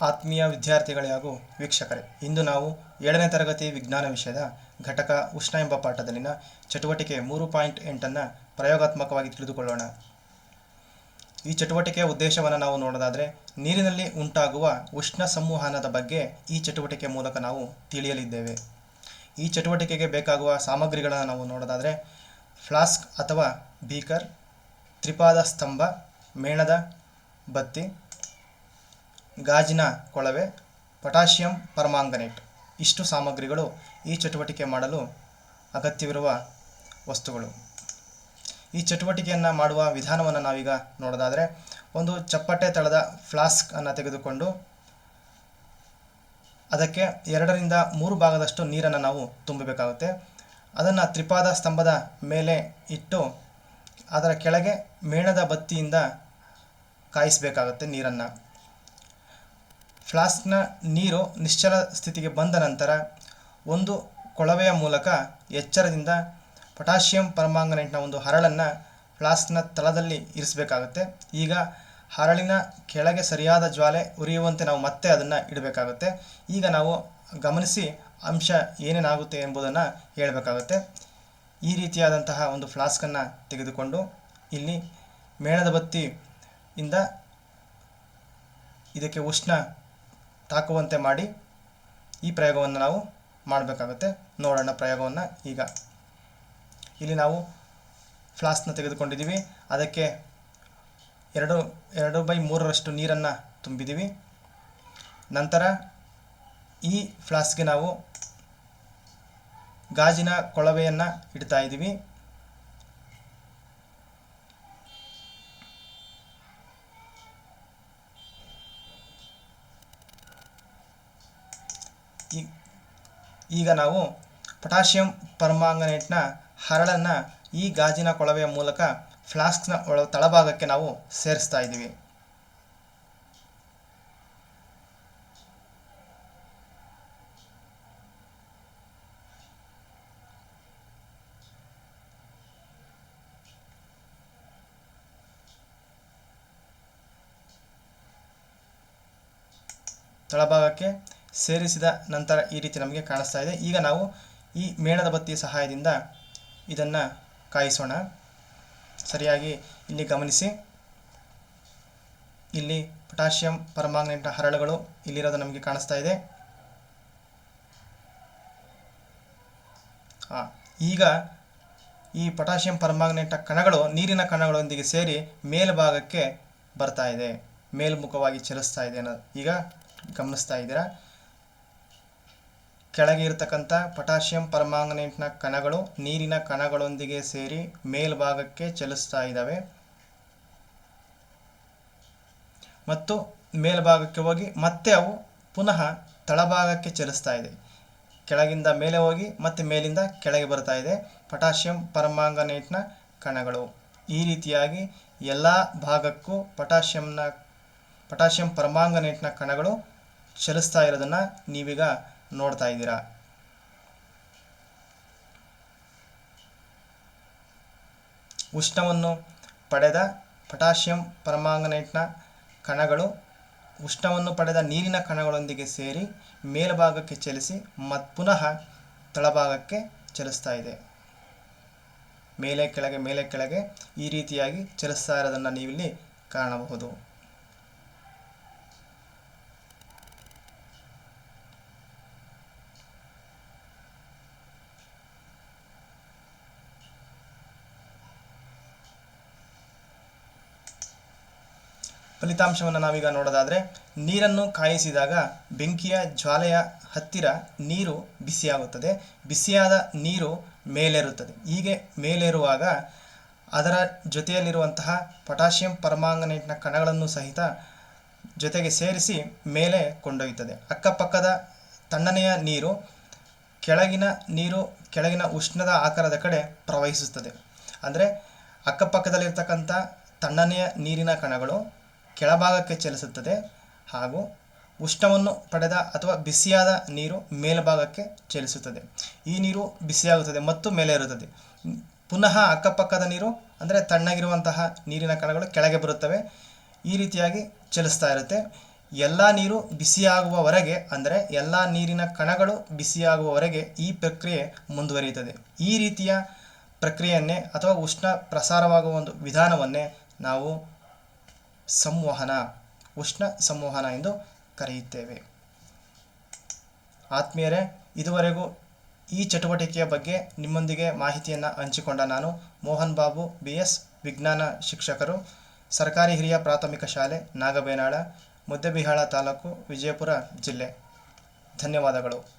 ಆತ್ಮೀಯ ವಿದ್ಯಾರ್ಥಿಗಳೇ ಹಾಗೂ ವೀಕ್ಷಕರೇ, ಇಂದು ನಾವು ಏಳನೇ ತರಗತಿ ವಿಜ್ಞಾನ ವಿಷಯದ ಘಟಕ ಉಷ್ಣ ಎಂಬ ಪಾಠದಲ್ಲಿನ ಚಟುವಟಿಕೆ ಮೂರು ಪಾಯಿಂಟ್ ಎಂಟನ್ನು ಪ್ರಯೋಗಾತ್ಮಕವಾಗಿ ತಿಳಿದುಕೊಳ್ಳೋಣ. ಈ ಚಟುವಟಿಕೆಯ ಉದ್ದೇಶವನ್ನು ನಾವು ನೋಡೋದಾದರೆ, ನೀರಿನಲ್ಲಿ ಉಂಟಾಗುವ ಉಷ್ಣ ಸಂವಹನದ ಬಗ್ಗೆ ಈ ಚಟುವಟಿಕೆ ಮೂಲಕ ನಾವು ತಿಳಿಯಲಿದ್ದೇವೆ. ಈ ಚಟುವಟಿಕೆಗೆ ಬೇಕಾಗುವ ಸಾಮಗ್ರಿಗಳನ್ನು ನಾವು ನೋಡೋದಾದರೆ, ಫ್ಲಾಸ್ಕ್ ಅಥವಾ ಬೀಕರ್ ತ್ರಿಪಾದ ಸ್ತಂಭ, ಮೇಣದ ಬತ್ತಿ ಗಾಜಿನ ಕೊಳವೆ, ಪೊಟ್ಯಾಷಿಯಂ ಪರ್ಮಾಂಗನೇಟ್ ಇಷ್ಟು ಸಾಮಗ್ರಿಗಳು ಈ ಚಟುವಟಿಕೆ ಮಾಡಲು ಅಗತ್ಯವಿರುವ ವಸ್ತುಗಳು. ಈ ಚಟುವಟಿಕೆಯನ್ನು ಮಾಡುವ ವಿಧಾನವನ್ನು ನಾವೀಗ ನೋಡೋದಾದರೆ, ಒಂದು ಚಪ್ಪಟೆ ತಳದ ಫ್ಲಾಸ್ಕ್ ಅನ್ನು ತೆಗೆದುಕೊಂಡು ಅದಕ್ಕೆ ಎರಡರಿಂದ ಮೂರು ಭಾಗದಷ್ಟು ನೀರನ್ನು ನಾವು ತುಂಬಬೇಕಾಗುತ್ತೆ. ಅದನ್ನು ತ್ರಿಪಾದ ಸ್ತಂಭದ ಮೇಲೆ ಇಟ್ಟು ಅದರ ಕೆಳಗೆ ಮೇಣದ ಬತ್ತಿಯಿಂದ ಕಾಯಿಸಬೇಕಾಗುತ್ತೆ ನೀರನ್ನು. ಫ್ಲಾಸ್ಕ್ನ ನೀರು ನಿಶ್ಚಲ ಸ್ಥಿತಿಗೆ ಬಂದ ನಂತರ ಒಂದು ಕೊಳವೆಯ ಮೂಲಕ ಎಚ್ಚರದಿಂದ ಪೊಟ್ಯಾಷಿಯಂ ಪರ್ಮಾಂಗನೇಟ್ನ ಒಂದು ಹರಳನ್ನು ಫ್ಲಾಸ್ಕ್ನ ತಳದಲ್ಲಿ ಇರಿಸಬೇಕಾಗುತ್ತೆ. ಈಗ ಹರಳಿನ ಕೆಳಗೆ ಸರಿಯಾದ ಜ್ವಾಲೆ ಉರಿಯುವಂತೆ ನಾವು ಮತ್ತೆ ಅದನ್ನು ಇಡಬೇಕಾಗುತ್ತೆ. ಈಗ ನಾವು ಗಮನಿಸಿ ಅಂಶ ಏನೇನಾಗುತ್ತೆ ಎಂಬುದನ್ನು ಹೇಳಬೇಕಾಗುತ್ತೆ. ಈ ರೀತಿಯಾದಂತಹ ಒಂದು ಫ್ಲಾಸ್ಕನ್ನು ತೆಗೆದುಕೊಂಡು ಇಲ್ಲಿ ಮೇಣದ ಬತ್ತಿ ಇಂದ ಇದಕ್ಕೆ ಉಷ್ಣ ತಾಕುವಂತೆ ಮಾಡಿ ಈ ಪ್ರಯೋಗವನ್ನು ನಾವು ಮಾಡಬೇಕಾಗುತ್ತೆ. ನೋಡೋಣ ಪ್ರಯೋಗವನ್ನು ಈಗ. ಇಲ್ಲಿ ನಾವು ಫ್ಲಾಸ್ಕ್ನ ತೆಗೆದುಕೊಂಡಿದ್ದೀವಿ. ಅದಕ್ಕೆ ಎರಡು ಎರಡು ಬೈ ಮೂರರಷ್ಟು ನೀರನ್ನು ತುಂಬಿದ್ದೀವಿ. ನಂತರ ಈ ಫ್ಲಾಸ್ಕ್ಗೆ ನಾವು ಗಾಜಿನ ಕೊಳವೆಯನ್ನು ಇಡ್ತಾ ಇದ್ದೀವಿ. ಈಗ ನಾವು ಪೊಟ್ಯಾಷಿಯಂ ಪರ್ಮಾಂಗನೇಟ್ನ ಹರಳನ್ನು ಈ ಗಾಜಿನ ಕೊಳವೆಯ ಮೂಲಕ ಫ್ಲಾಸ್ಕ್ನ ಒಳ ತಳಭಾಗಕ್ಕೆ ನಾವು ಸೇರಿಸ್ತಾ ಇದ್ದೀವಿ. ತಳಭಾಗಕ್ಕೆ ಸೇರಿಸಿದ ನಂತರ ಈ ರೀತಿ ನಮಗೆ ಕಾಣಿಸ್ತಾ ಇದೆ. ಈಗ ನಾವು ಈ ಮೇಣದ ಬತ್ತಿಯ ಸಹಾಯದಿಂದ ಇದನ್ನು ಕಾಯಿಸೋಣ. ಸರಿಯಾಗಿ ಇಲ್ಲಿ ಗಮನಿಸಿ. ಇಲ್ಲಿ ಪೊಟ್ಯಾಷಿಯಂ ಪರ್ಮಾಂಗನೇಟ್ನ ಹರಳುಗಳು ಇಲ್ಲಿರೋದು ನಮಗೆ ಕಾಣಿಸ್ತಾ ಇದೆ. ಈಗ ಈ ಪೊಟ್ಯಾಷಿಯಂ ಪರ್ಮಾಂಗನೇಟ್ನ ಕಣಗಳು, ನೀರಿನ ಕಣಗಳೊಂದಿಗೆ ಸೇರಿ ಮೇಲ್ಭಾಗಕ್ಕೆ ಬರ್ತಾ ಇದೆ. ಮೇಲ್ಮುಖವಾಗಿ ಚಲಿಸ್ತಾ ಇದೆ ಅನ್ನೋದು ಈಗ ಗಮನಿಸ್ತಾ ಇದ್ದೀರಾ? ಕೆಳಗೆ ಇರತಕ್ಕಂಥ ಪೊಟ್ಯಾಷಿಯಂ ಪರ್ಮಾಂಗನೇಟ್ನ ಕಣಗಳು ನೀರಿನ ಕಣಗಳೊಂದಿಗೆ ಸೇರಿ ಮೇಲ್ಭಾಗಕ್ಕೆ ಚಲಿಸ್ತಾ ಇದ್ದಾವೆ ಮತ್ತು ಮೇಲ್ಭಾಗಕ್ಕೆ ಹೋಗಿ ಮತ್ತೆ ಅವು ಪುನಃ ತಳಭಾಗಕ್ಕೆ ಚಲಿಸ್ತಾ ಇದೆ. ಕೆಳಗಿಂದ ಮೇಲೆ ಹೋಗಿ ಮತ್ತೆ ಮೇಲಿಂದ ಕೆಳಗೆ ಬರ್ತಾ ಇದೆ ಪೊಟ್ಯಾಷಿಯಂ ಪರ್ಮಾಂಗನೇಟ್ನ ಕಣಗಳು. ಈ ರೀತಿಯಾಗಿ ಎಲ್ಲ ಭಾಗಕ್ಕೂ ಪೊಟ್ಯಾಷಿಯಂನ, ಪೊಟ್ಯಾಷಿಯಂ ಪರ್ಮಾಂಗನೇಟ್ನ ಕಣಗಳು ಚಲಿಸ್ತಾ ಇರೋದನ್ನು ನೀವೀಗ ನೋಡ್ತಾ ಇದ್ದೀರಾ? ಉಷ್ಣವನ್ನು ಪಡೆದ ಪೊಟ್ಯಾಷಿಯಂ ಪರ್ಮಾಂಗನೇಟ್ನ ಕಣಗಳು ಉಷ್ಣವನ್ನು ಪಡೆದ ನೀರಿನ ಕಣಗಳೊಂದಿಗೆ ಸೇರಿ ಮೇಲ್ಭಾಗಕ್ಕೆ ಚಲಿಸಿ ಮತ್ ಪುನಃ ತಳಭಾಗಕ್ಕೆ ಚಲಿಸ್ತಾ ಇದೆ. ಮೇಲೆ ಕೆಳಗೆ ಮೇಲೆ ಕೆಳಗೆ ಈ ರೀತಿಯಾಗಿ ಚಲಿಸ್ತಾ ಇರೋದನ್ನು ನೀವಿಲ್ಲಿ ಕಾಣಬಹುದು. ಫಲಿತಾಂಶವನ್ನು ನಾವೀಗ ನೋಡೋದಾದರೆ, ನೀರನ್ನು ಕಾಯಿಸಿದಾಗ ಬೆಂಕಿಯ ಜ್ವಾಲೆಯ ಹತ್ತಿರ ನೀರು ಬಿಸಿಯಾಗುತ್ತದೆ. ಬಿಸಿಯಾದ ನೀರು ಮೇಲೇರುತ್ತದೆ. ಹೀಗೆ ಮೇಲೇರುವಾಗ ಅದರ ಜೊತೆಯಲ್ಲಿರುವಂತಹ ಪೊಟ್ಯಾಷಿಯಂ ಪರ್ಮಾಂಗನೇಟ್ನ ಕಣಗಳನ್ನು ಸಹಿತ ಜೊತೆಗೆ ಸೇರಿಸಿ ಮೇಲೆ ಕೊಂಡೊಯ್ಯುತ್ತದೆ. ಅಕ್ಕಪಕ್ಕದ ತಣ್ಣನೆಯ ನೀರು ಕೆಳಗಿನ ನೀರು, ಕೆಳಗಿನ ಉಷ್ಣದ ಆಕಾರದ ಕಡೆ ಪ್ರವಹಿಸುತ್ತದೆ. ಅಂದರೆ ಅಕ್ಕಪಕ್ಕದಲ್ಲಿರ್ತಕ್ಕಂಥ ತಣ್ಣನೆಯ ನೀರಿನ ಕಣಗಳು ಕೆಳಭಾಗಕ್ಕೆ ಚಲಿಸುತ್ತದೆ ಹಾಗೂ ಉಷ್ಣವನ್ನು ಪಡೆದ ಅಥವಾ ಬಿಸಿಯಾದ ನೀರು ಮೇಲ್ಭಾಗಕ್ಕೆ ಚಲಿಸುತ್ತದೆ. ಈ ನೀರು ಬಿಸಿಯಾಗುತ್ತದೆ ಮತ್ತು ಮೇಲೆ ಇರುತ್ತದೆ. ಪುನಃ ಅಕ್ಕಪಕ್ಕದ ನೀರು, ಅಂದರೆ ತಣ್ಣಗಿರುವಂತಹ ನೀರಿನ ಕಣಗಳು ಕೆಳಗೆ ಬರುತ್ತವೆ. ಈ ರೀತಿಯಾಗಿ ಚಲಿಸ್ತಾ ಇರುತ್ತೆ. ಎಲ್ಲ ನೀರು ಬಿಸಿಯಾಗುವವರೆಗೆ, ಅಂದರೆ ಎಲ್ಲ ನೀರಿನ ಕಣಗಳು ಬಿಸಿಯಾಗುವವರೆಗೆ ಈ ಪ್ರಕ್ರಿಯೆ ಮುಂದುವರಿಯುತ್ತದೆ. ಈ ರೀತಿಯ ಪ್ರಕ್ರಿಯೆಯನ್ನೇ ಅಥವಾ ಉಷ್ಣ ಪ್ರಸಾರವಾಗುವ ಒಂದು ವಿಧಾನವನ್ನೇ ನಾವು ಸಂವಹನ, ಉಷ್ಣ ಸಂವಹನ ಎಂದು ಕರೆಯುತ್ತೇವೆ. ಆತ್ಮೀಯರೇ, ಇದುವರೆಗೂ ಈ ಚಟುವಟಿಕೆಯ ಬಗ್ಗೆ ನಿಮ್ಮೊಂದಿಗೆ ಮಾಹಿತಿಯನ್ನು ಹಂಚಿಕೊಂಡ ನಾನು ಮೋಹನ್ ಬಾಬು ಬಿ ಎಸ್ ವಿಜ್ಞಾನ ಶಿಕ್ಷಕರು, ಸರ್ಕಾರಿ ಹಿರಿಯ ಪ್ರಾಥಮಿಕ ಶಾಲೆ, ನಾಗಬೇನಾಳ ಮುದ್ದೆಬಿಹಾಳ ತಾಲೂಕು ವಿಜಯಪುರ ಜಿಲ್ಲೆ. ಧನ್ಯವಾದಗಳು.